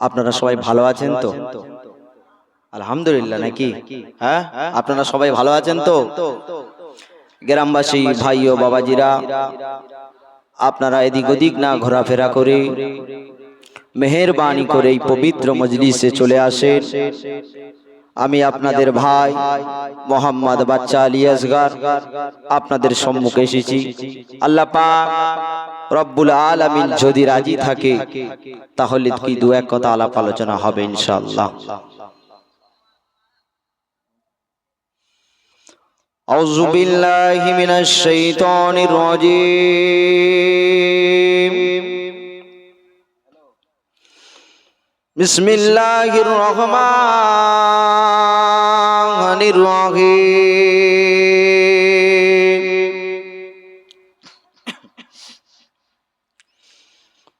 আপনারা সবাই ভালো আছেন তো? আলহামদুলিল্লাহ, নাকি? হ্যাঁ? আপনারা সবাই ভালো আছেন তো? গ্রামবাসী ভাই ও বাবাজিরা, আপনারা এদিক ওদিক না ঘোরাফেরা করে মেহেরবানি করে এই পবিত্র মজলিসে চলে আসেন। আমি আপনাদের ভাই মোহাম্মদ বাচ্চা আলী আপনাদের সম্মুখে এসেছি। আল্লাহ পাক রব্বুল আলামিন যদি রাজি থাকে তাহলে কি দু এক কথা আলাপ আলোচনা হবে ইনশাআল্লাহ أعوذ بالله من الشيطان الرجيم بسم الله الرحمن الرحيم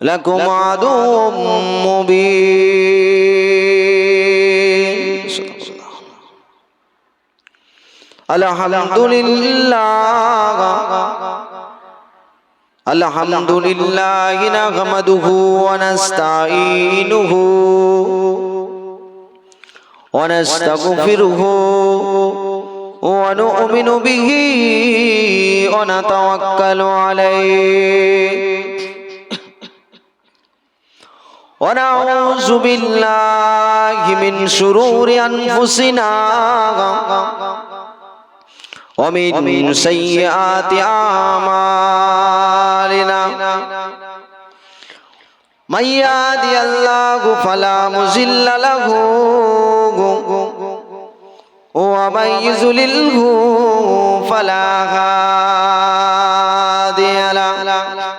لكم عدو مبين. الحمد لله. الحمد لله نحمده ونستعينه ونستغفره ونؤمن به ونتوكل عليه. ونعوذ بالله من شرور أنفسنا ومن سيئات أعمالنا من يهدي الله فلا مضل له ومن يضلله فلا هادي له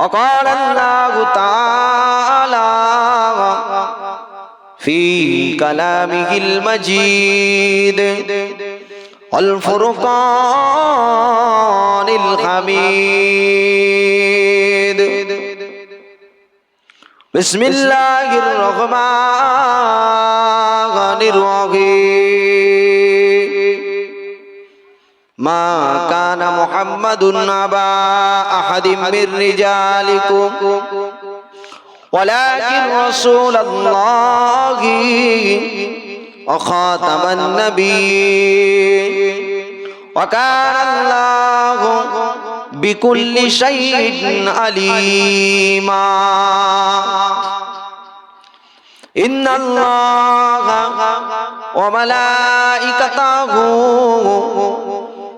وقال الله تعالى في كلامه المجيد والفرقان الحميد بسم الله الرحمن الرحيم ما كان محمد أبا أحد من رجالكم ولكن رسول الله وخاتم النبي وكان الله بكل شيء عليما إن الله وملائكته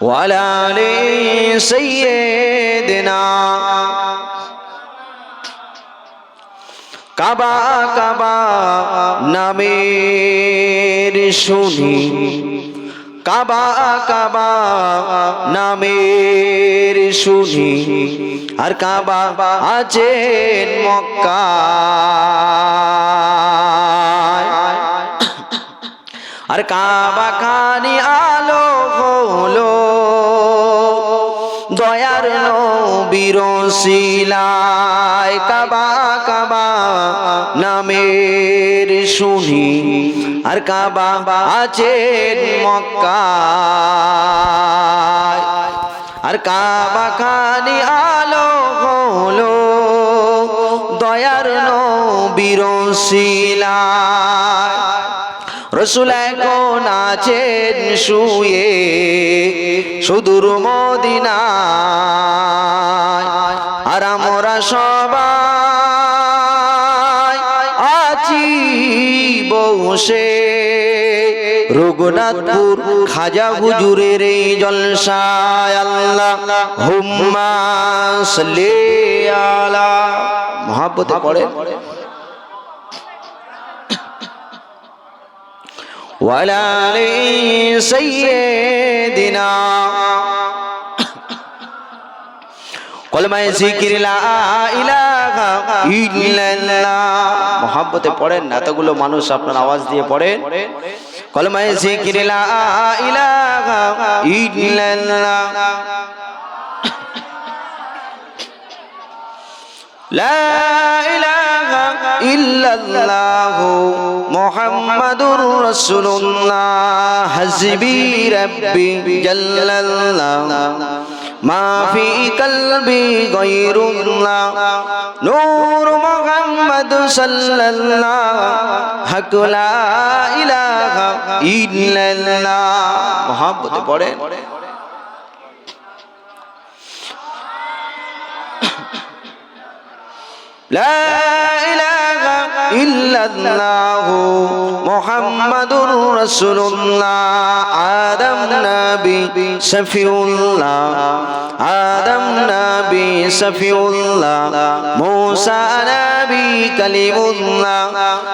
وعلى آل سيدنا কাবা কাবা নামের শুনি কাবা কাবা নামের শুনি আর কাবা আছেন মক্কা আর কাবা খানি আলো হলো দয়ার নবীর শিলায় কাবা কাবা নামের শুনি। আর কাবা আছে মক্কা আর কাবা খানি আলো হলো। দয়ার নবীর শিলায় রসুল এখন আছেন শুয়ে সুদূর মদিনায়। আর আমরা সবাই আছি বসে। রঘুনাথপুর খাজা হুজুরের এই জলসায় আল্লাহ হুম্মা সাল্লি আলা। মহাব্বতে পড়ে। وعلى آل سيدنا কলমায় জিকির লা ইলাহা ইল্লাল্লাহ মহাব্বতে পড়েন এতগুলো মানুষ আপনার আওয়াজ দিয়ে পড়েন কলমায় জিকির লা ইলাহা ইল্লাল্লাহ لا إله إلا الله محمد رسول الله حسبي ربي جل الله ما في قلبي غير الله نور محمد صلى الله حق لا إله إلا الله محبت পড়েন لا ইল্লাল্লাহু মুহাম্মাদুর রাসূলুল্লাহ। আদম নবী শফিউল্লাহ। আদম নবী শফিউল্লাহ। মূসা নবী কালিমুল্লাহ।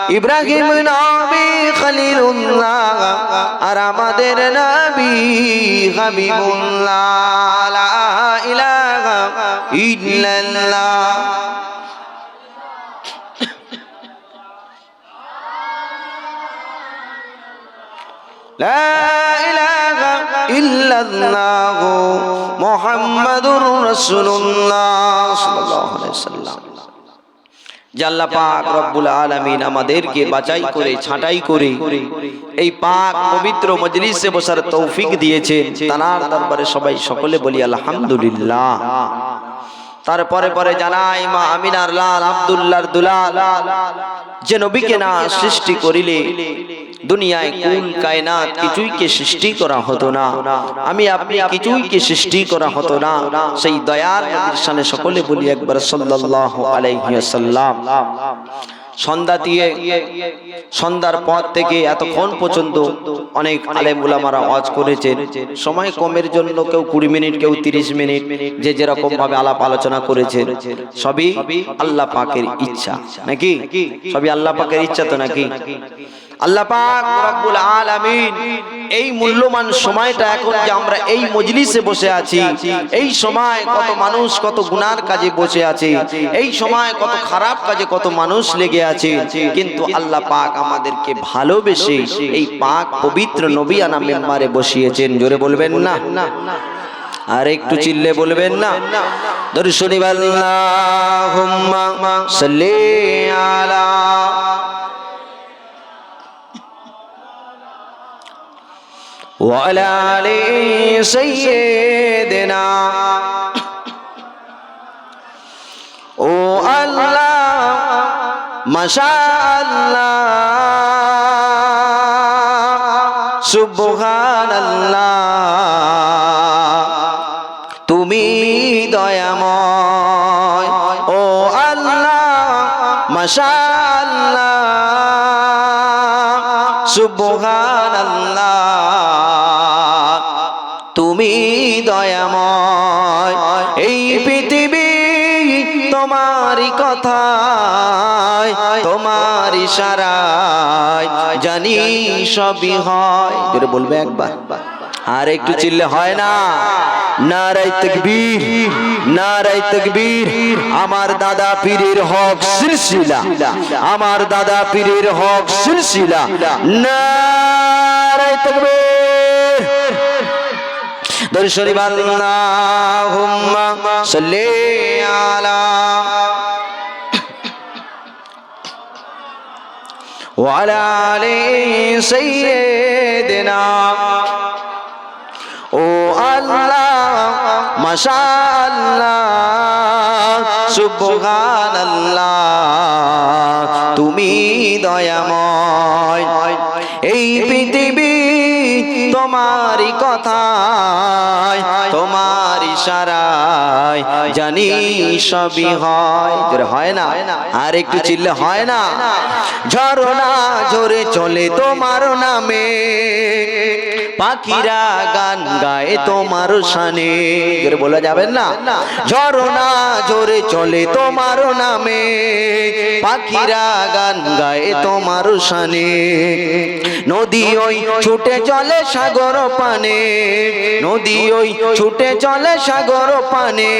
ইব্রাহিম নবী খলিলুল্লাহ। আর আমাদের নবী হাবিবুল্লাহ। লা ইলাহা ইল্লাল্লাহ। জাল্লা পাক রব্বুল আলমিন আমাদেরকে বাছাই করে, ছাঁটাই করে এই পাক পবিত্র মজলিসে বসার তৌফিক দিয়েছে তানার দরবারে সবাই সকলে বলি আলহামদুলিল্লাহ। তারপরে পরে জানাই মা আমিনার লাল আবদুল্লার দুলাল, যে নবীকে না সৃষ্টি করিলে দুনিয়ায় কায়নাত সৃষ্টি করা হতো না। আমি আপনি সৃষ্টি করা হতো না। সেই দয়ার সকলে বলি একবার সন্ধ্যা দিয়ে, সন্ধ্যার পর থেকে এতক্ষণ পর্যন্ত অনেক আলেম উলামারা ওয়াজ করেছেন সময় কমের জন্য কেউ কুড়ি মিনিট, কেউ তিরিশ মিনিট, যে যেরকম ভাবে আলাপ আলোচনা করেছেন সবই আল্লাহ পাকের ইচ্ছা। নাকি? সবই আল্লাহ পাকের ইচ্ছা তো নাকি? আল্লাহ পাক রব্বুল আলামিন এই মূল্যবান সময়টা এখন যে আমরা এই মজলিসে বসে আছি, এই সময় কত মানুষ কত গুনার কাজে বসে আছে, এই সময় কত খারাপ কাজে কত মানুষ লেগে আছে, কিন্তু আল্লাহ পাক আমাদেরকে ভালোবেসে এই পাক পবিত্র নবিয়ানা মেম্বারে বসিয়েছেন। জোরে বলবেন না? আর একটু চিল্লে বলবেন না? দর্শনী আলা وعلى آل سيدنا ও আল্লাহ মাশাআল্লাহ সুবহানাল্লাহ তুমি দয়াময় ও আল্লাহ মাশাআল্লাহ সুবহানাল্লাহ তুমি দয়াময় এই পৃথিবী তোমারই কথায় তোমার ইশারায় জানি সবই হয়। জোরে বলবে একবার। আর একটু চিল্লে হয় না। নারাই তকবীর নারাই তকবীর আমার দাদা পীরের হক সিলসিলা। আমার দাদা পীরের হক সিলসিলা। নারাই তকবীর। দর্শরীফ আল্লাহুম্মা সাল্লি আলা وعلى آل سيدنا ও আল্লাহ মাশাআল্লাহ সুবহানাল্লাহ তুমি দয়াময় এই পৃথিবী তোমারই কথায় তোমার ইশারায় জানি সবই হয়। হয় না? আর একটু চিল্লে হয় না? ঝরনা জোরে চলে তোমার নামে। পাখিরা গান গায় তোমার শানে। জোরে বলা যাবেন না? ঝরনা জোরে চলে তোমার নামে। পাখিরা গান গায় তোমার শানে। নদী ওই ছুটে চলে সাগর পানে। নদী ওই ছুটে চলে সাগর পানে।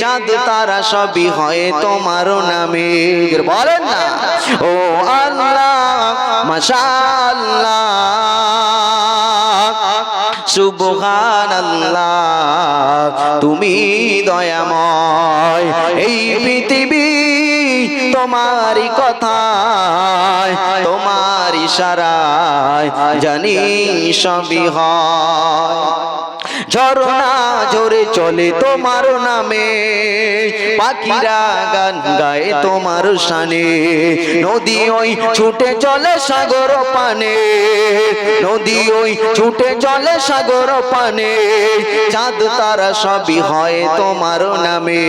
চাঁদ তারা সবই হয় তোমার নামে। বলেন না? ও আল্লাহ সুবহানাল্লাহ, তুমি দয়াময়। এই পৃথিবী তোমারই কথায়, তোমার ইশারায় জানি সবই হয়। ঝরনা জোরে চলে তোমার নামে। পাখিরা গান গায় তোমার শানে। নদী ওই ছুটে চলে সাগর পানে। নদী ওই ছুটে চলে সাগর পানে। চাঁদ তারা সবই হয় তোমার নামে।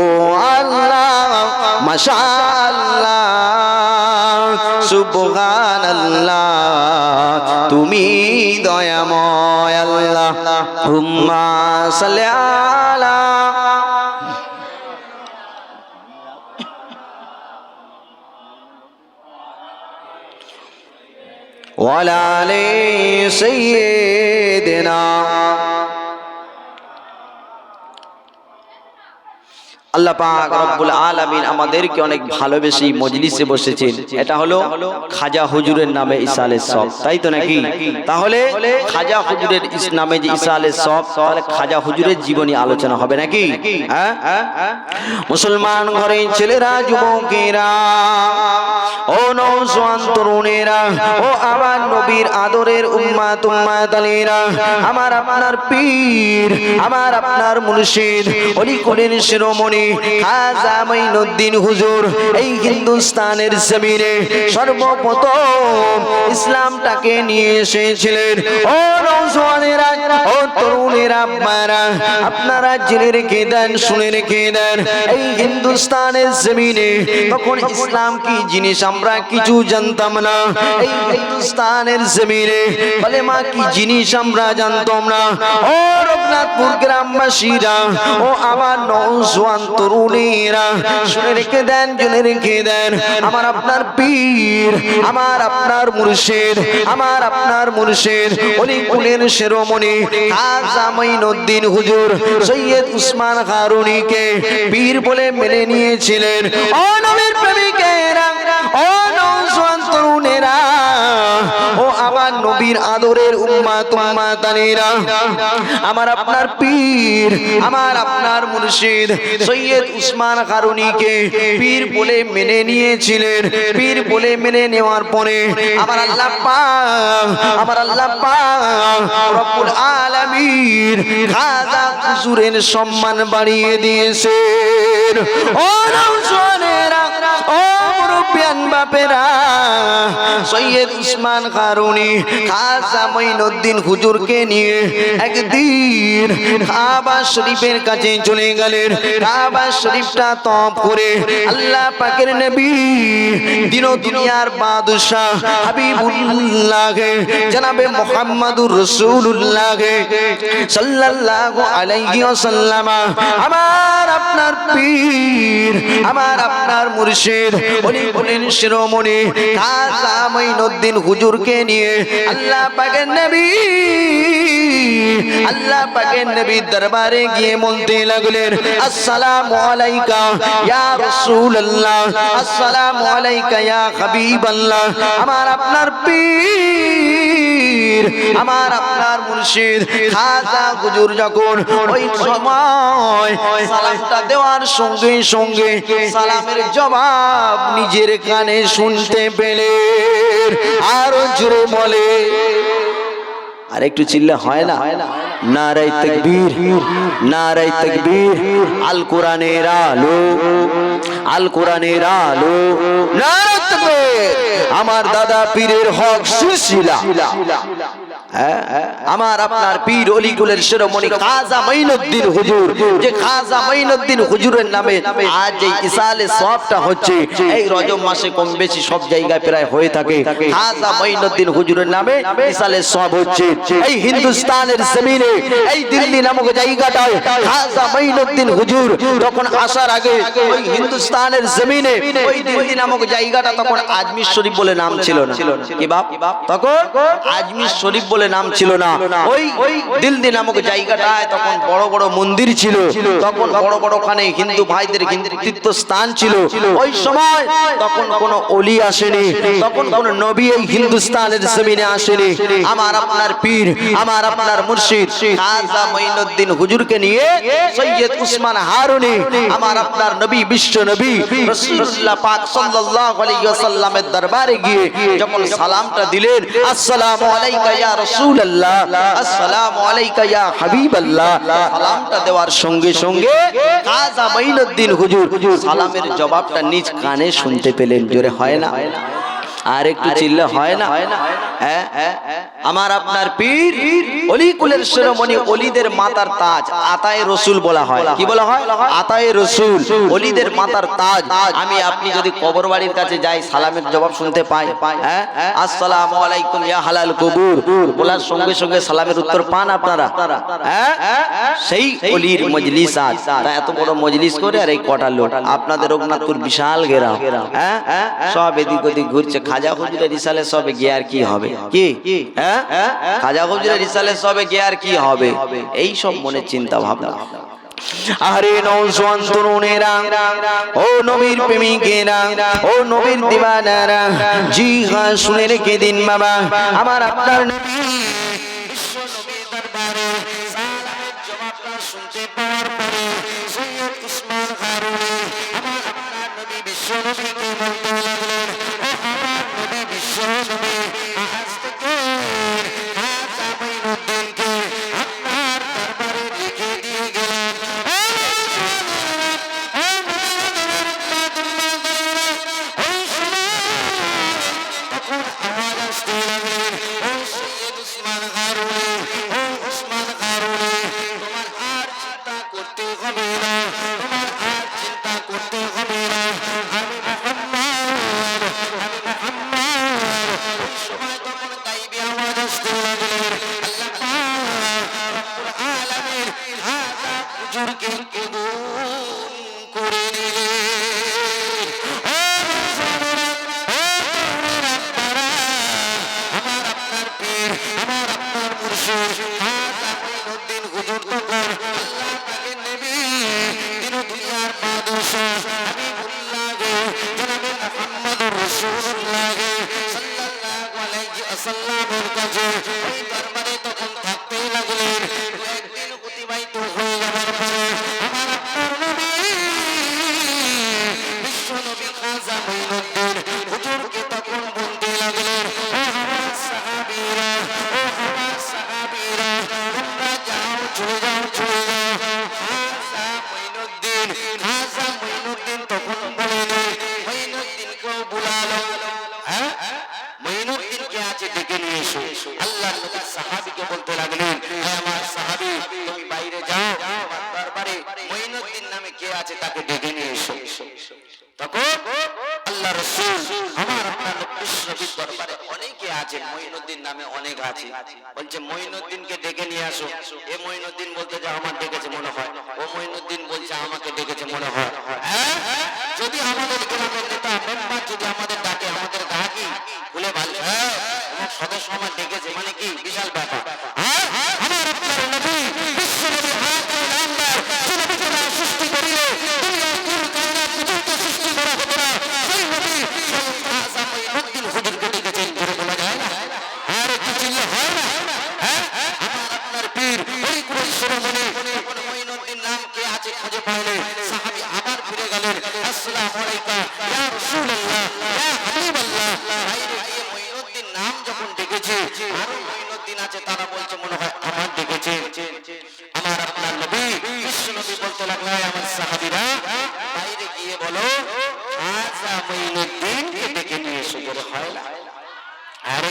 ও আল্লাহ, মাশাআল্লাহ, সুবহানাল্লাহ, তুমি দয়াময় আল্লাহ। হুম্মা সাল্লি وعلى آل سيدنا এটা নামে নাকি? জীবনী আলোচনা হবে নাকি? হ্যাঁ? মুসলমান ঘরে ছেলেরা, যুবকেরা, ও তরুণেরা, ও আমার নবীর আদরের উম্মাত উম্মাত আলীরা আমার আপনার পীর, আমার আপনার মুর্শিদ, অলি কোলের শিরোমণি খাজা মাইনুদ্দিন হুজুর, এই হিন্দুস্তানের জমিনে সর্বপ্রথম ইসলামটাকে নিয়ে এসেছিলেন। ও নৌজওয়ানেরা ও তরুণেরা আব্বারা আপনারা জেনে রেখে দেন, শুনে রেখে দেন, এই হিন্দুস্তানের জমিনে তখন ইসলাম কি জিনিস আমরা কিছু জানতাম না। এই হিন্দুস্তানের জমিনে বলে মা কি জিনিস আমরা জানতাম না। ও রঘুনাথপুর গ্রামবাসীরা, ও আমার নৌজওয়ান তরুণীরা, শুনে রেখে দেন রেখে দেন, আমার আপনার পীর, আমার আপনার মুর্শিদ, আমার আপনার মুর্শিদ, অলি কুলের হুজুর, সৈয়দ উসমান হারুনিকে পীর বলে মেনে নিয়েছিলেন। প্রেমিকেরা, ও নবীর আদরের উম্মাত, উম্মাতানেরা, আমার আপনার পীর, আমার আপনার মুর্শিদ সৈয়দ উসমান কারুনিকে পীর বলে মেনে নিয়েছিলেন। পীর বলে মেনে নেওয়ার পরে আমার আল্লাহ পাক, আমার আল্লাহ পাক রব্বুল আলামিন খাজা হুজুরের সম্মান বাড়িয়ে দিয়েছেন। ও নওজওয়ানেরা ও মুরব্বিয়ান বাপেরা, সৈয়দ উসমান কারুনি খাজা মঈনুদ্দিন হুজুরকে নিয়ে একদিন কাবা শরীফের কাছে চলে গেলেন। কাবা শরীফটা তপ করে আল্লাহ পাকের নবী দিন দুনিয়ার বাদশাহ হাবিবুল্লাহ জনাবে মুহাম্মাদুর রাসূলুল্লাহ সাল্লাল্লাহু আলাইহি ওয়াসাল্লাম, আমার আপনার পীর, আমার আপনার মুর্শিদ উনি বলেন শিরোমণি খাজা মঈনুদ্দিন হুজুরকে নিয়ে আল্লাহ পাকের নবী, আল্লাহ পাকের নবীর দরবারে গিয়ে বলতে লাগলেন, আসসালামু আলাইকা ইয়া রাসূলুল্লাহ, আসসালামু আলাইকা ইয়া হাবিবাল্লাহ। আমার আপনার পীর, আমার আপনার মুর্শিদ খাজা হুজুর যখন ওই সময় সালামটা দেওয়ার সঙ্গে সঙ্গে সালামের জবাব নিজের কানে শুনতে পেলে, আরও জোরে বলে। আর একটু চিল্লে, হয় না? নারাই তকবীর নারাই তকবীর, আল কোরআনের আলো, আল কোরআনের আলো। নারাই তকবীর, আমার দাদা পীরের হক হ্যাঁ? আমার আপনার পীর অলিগুলের শিরোমণি খাজা মাইনুদ্দিন হুজুর, যে খাজা মাইনুদ্দিন হুজুরের নামে আজ এই ইসালে সবটা হচ্ছে, এই রজব মাসে কম বেশি সব জায়গায় প্রায় হয়ে থাকে। খাজা মাইনুদ্দিন হুজুরের নামে ইসালে সব হচ্ছে। এই হিন্দুস্তানের জমিনে, এই দিল্লি নামক জায়গাটায় খাজা মাইনুদ্দিন হুজুর তখন আসার আগে ওই হিন্দুস্তানের জমিনে, ওই দিল্লি নামক জায়গাটা তখন আজমির শরীফ বলে নাম ছিল না। কি বাপ? তখন আজমির শরীফ নাম ছিল না। ওই ওই দিল্লি নামক জায়গাটায় তখন বড় বড় মন্দির ছিল। তখন বড় বড় ওখানে হিন্দু ভাইদের হিন্দু তীর্থস্থান ছিল। ওই সময় তখন কোন অলি আসেনি। তখন কোন নবী এই হিন্দুস্তানের জমিনে আসেনি। আমার আপনার পীর, আমার আপনার মুর্শিদ, খাজা মঈনুদ্দিন হুজুরকে নিয়ে সৈয়দ উসমান হারুনি আমার আপনার নবী, বিশ্ব নবী, রাসূলুল্লাহ পাক সাল্লাল্লাহু আলাইহি ওয়াসাল্লামের দরবারে গিয়ে যখন সালামটা দিলেন, আসসালামু আলাইকা ইয়া রাসূলুল্লাহ, আসসালামু আলাইকা ইয়া হাবিবাল্লাহ। সালামটা দেওয়ার সঙ্গে সঙ্গে খাজা মঈনুদ্দিন হুজুর সালামের জবাবটা নিজ কানে শুনতে পেলেন। জোরে হয় না? আর একটু চিল্লে হয় না? হ্যাঁ আমার আপনার পীর অলি কুলের শিরোমণি অলিদের মাতার তাজ আতায়ে রসুল বলা হয়। কি বলা হয়? আতায়ে রসুল। অলিদের মাতার তাজ। আমি আপনি যদি কবর বাড়ির কাছে যাই সালামের জবাব শুনতে পাই। হ্যাঁ? আসসালামু আলাইকুম ইয়া হালাল কবুর। বলার সঙ্গে সঙ্গে সালামের উত্তর পান আপনারা। হ্যাঁ? সেই অলির মজলিস আজ। তা এত বড় মজলিস করে আর এই কটা লোক। আপনাদের রঘুনাথপুর বিশাল গেরাম। হ্যাঁ? সব এদিক ওদিক ঘুরছে খাজা হুজুরের রিসালে সবে গিয়ে আর কি হবে? কি? হ্যাঁ? খাজা হুজুরের রিসালে সবে গিয়ে আর কি হবে? এই সব মনে চিন্তা ভাবনা আরে নৌজওয়ান তরুণেরা, ও নবীর প্রেমিকেরা, ও নবীর দিবানারা, জি হ্যাঁ শুনে রেখে দিন বাবা। আমার আপনার নবী দরবারে।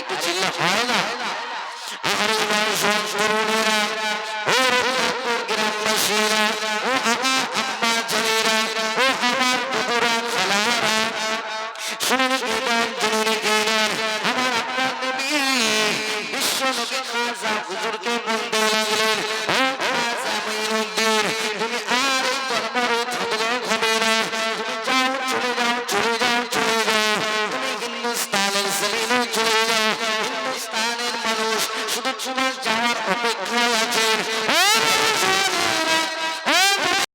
বিচ্ছিন্ন হয় না। এখন